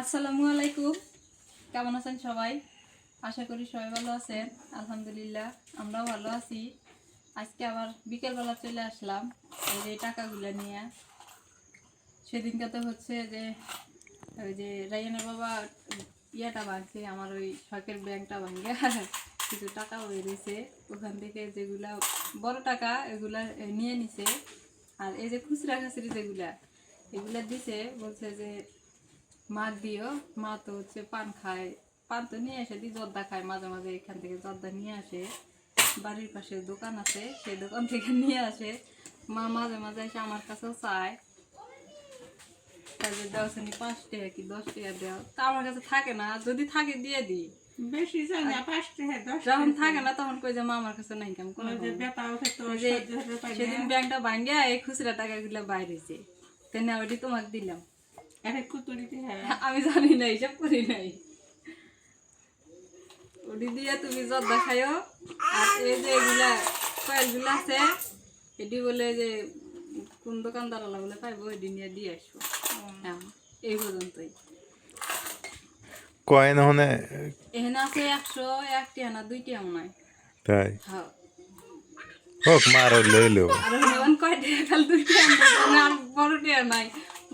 আসসালামু আলাইকুম। কেমন আছেন সবাই? আশা করি সবাই ভালো আছেন। আলহামদুলিল্লাহ, আমরাও ভালো আছি। আজকে আবার বিকেলবেলা চলে আসলাম, এই যে টাকাগুলো নিয়ে। সেদিনকে তো হচ্ছে যে, ওই যে রাইয়ানের বাবা ইয়েটা ভাঙছে, আমার ওই শখের ব্যাংকটা ভাঙে কিছু টাকা হয়ে রয়েছে ওখান থেকে যেগুলা বড় টাকা, এগুলা নিয়ে নিছে। আর এই যে খুচরা খাচুরি যেগুলা, এগুলা দিছে, বলছে যে মাছ দিও মা তো হচ্ছে পান খায়। পান তো নিয়ে আসে দি জর্দা খায় মাঝে মাঝে এখান থেকে জর্দা নিয়ে আসে। বাড়ির পাশে দোকান আছে সেই দোকান থেকে নিয়ে আসে। মা মাঝে মাঝে এসে আমার কাছেও চায়। তাহলে দেওয়া শ্রেণি পাঁচ টাকা কি দশ টাকা দেওয়া। তা আমার কাছে থাকে না যদি থাকে দিয়ে দিই বেশি যায় না পাঁচ টাকা দশ যখন থাকে না তখন কই যে মা আমার কাছে নাই কেমন কোনো সেদিন ব্যাংকটা ভাঙ্গিয়া এই খুচরা টাকাগুলো বাইরেছে। তেনে ওইটি তোমাকে দিলাম। আমি জানি না হিসাব করি নাই। ওটি দিয়ে তুমি জর্দা খাইও আর এই যে এগুলা কয়েকগুলো আছে এটি বলে যে কোন দোকানদার বলে পাইবো এটি নিয়ে দিয়ে আসব। হ্যাঁ এই পর্যন্তই। কয়েন হনে এখানে আছে একশো একটি আনা দুইটি মনে হয় তাই? হ্যাঁ। হোক মার লইলো। আর হন কয়টি খাল দুইটি আর বড়টি নাই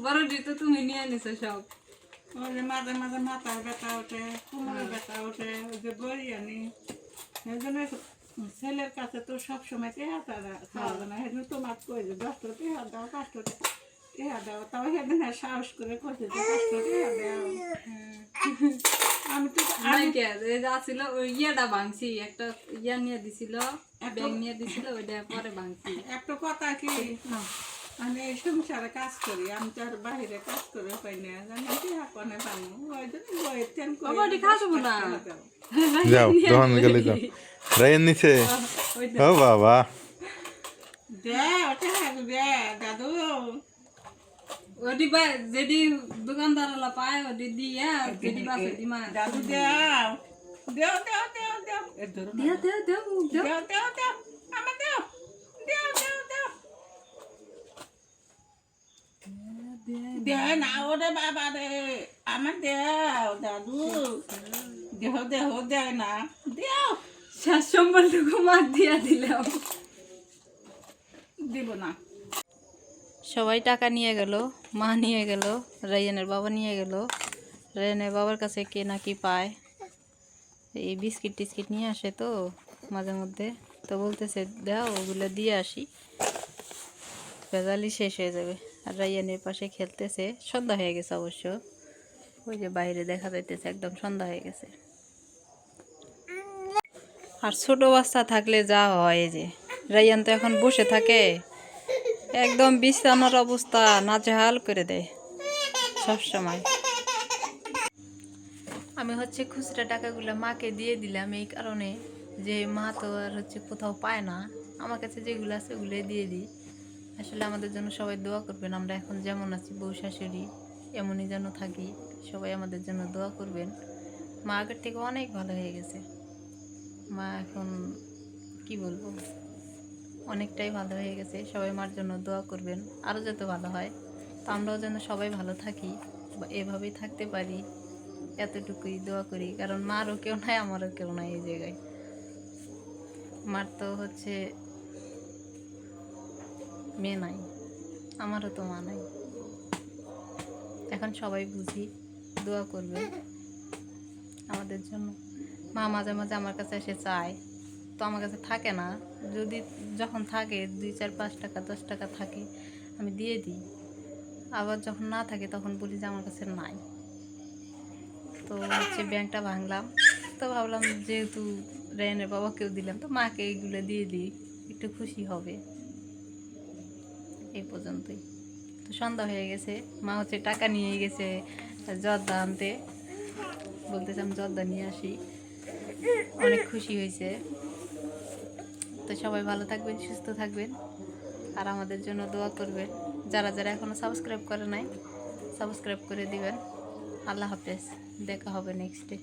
বড়টি তো তুমি নিয়ে নিছো সব। মাঝে মাঝে মাথার ব্যথা ওঠে কোমরের ব্যথা ওঠে ওই যে বড়ি আনি। জন্য ছেলের কাছে তো সবসময় টেহা তারা খাওয়া যায় না। সেদিন তোমার কই যে দশটা টেহা দাও পাঁচটা টেহা দাও। তাও সেদিন আর সাহস করে করছে যে পাঁচটা টেহা দাও। আমি তো যে ওই ইয়েটা ভাঙছি একটা ইয়া নিয়ে দিছিল ব্যাগ নিয়ে দিছিল ওইটা পরে ভাঙছি। একটা কথা কি? আমি এই সংসারে কাজ করি আমি তো আর বাহিরে কাজ করে পাই না জানি কি? হাকনে পাবো ওই জন্য বইয়ের টেন করে বাবা, খাওয়াবো না। যাও দোকান গেলে যাও। রাইন নিচে। ও বাবা। দে ওটা দে দাদু। ওটি বা যেটি দোকানদারলা পায় ওটি দিয়ে যেটি বাসে দিমা দাদু দেও। দেও দেও দেও দেও দেও দেও দেও। দেও দেও দেও। আমার দেও। দেও দেও দেও দে না ওরে বাবা রে আমার দেও দাদু। দেহ দেহ দেয় না। দেও শেষ সম্বলটুকু মার দিয়া দিলাম দিব না। সবাই টাকা নিয়ে গেল, মা নিয়ে গেল রায়ানের বাবা নিয়ে গেল। রায়ানের বাবার কাছে কে না কি পায়। এই বিস্কিট টিস্কিট নিয়ে আসে তো, মাঝে মধ্যে। তো বলতেছে, দাও, ওগুলো দিয়ে আসি। ভেজালি শেষ হয়ে যাবে। আর রায়ানের পাশে খেলতেছে। সন্ধ্যা হয়ে গেছে অবশ্য। ওই যে বাইরে দেখা যাইতেছে, একদম সন্ধ্যা হয়ে গেছে। আর ছোট বাচ্চা থাকলে যা হয় যে। রায়ান তো এখন বসে থাকে। একদম বিছানার অবস্থা, নাজেহাল করে দেয় সবসময়। আমি হচ্ছে খুচরা টাকাগুলো মাকে দিয়ে দিলাম এই কারণে যে মা তো আর হচ্ছে কোথাও পায় না। আমার কাছে যেগুলো আছে ওগুলো দিয়ে দিই। আসলে আমাদের জন্য সবাই দোয়া করবেন। আমরা এখন যেমন আছি, বউ শাশুড়ি এমনই যেন থাকি, সবাই আমাদের জন্য দোয়া করবেন। মা আগের থেকে অনেক ভালো হয়ে গেছে। মা এখন কি বলব? অনেকটাই ভালো হয়ে গেছে। সবাই মার জন্য দোয়া করবেন। আরও যাতে ভালো হয়। তো আমরাও যেন সবাই ভালো থাকি, বা এভাবেই থাকতে পারি, এতটুকুই দোয়া করি। কারণ মারও কেউ নাই, আমারও কেউ নাই এই জায়গায়। মার তো হচ্ছে মেয়ে নাই, আমারও তো মা নাই। এখন সবাই বুঝি দোয়া করবে আমাদের জন্য। মা মাঝে মাঝে আমার কাছে এসে চায়, তো আমার কাছে থাকে না। যদি যখন থাকে, দুই, চার, পাঁচ টাকা, দশ টাকা থাকে, আমি দিয়ে দিই। আবার যখন না থাকে, তখন বলি যে আমার কাছে নাই। তো হচ্ছে ব্যাংকটা ভাঙলাম, তো ভাবলাম যেহেতু রেনের বাবাকেও দিলাম, তো মাকে এইগুলো দিয়ে দিই, একটু খুশি হবে। এই পর্যন্তই। তো সন্ধ্যা হয়ে গেছে, মা হচ্ছে টাকা নিয়ে গেছে জর্দা আনতে। বলতেছে আমি জর্দা নিয়ে আসি। অনেক খুশি হয়েছে। তো সবাই ভালো থাকবেন, সুস্থ থাকবেন, আর আমাদের জন্য দোয়া করবেন। যারা যারা এখনও সাবস্ক্রাইব করে নাই, সাবস্ক্রাইব করে দিবেন। আল্লাহ হাফেজ, দেখা হবে নেক্সট ডে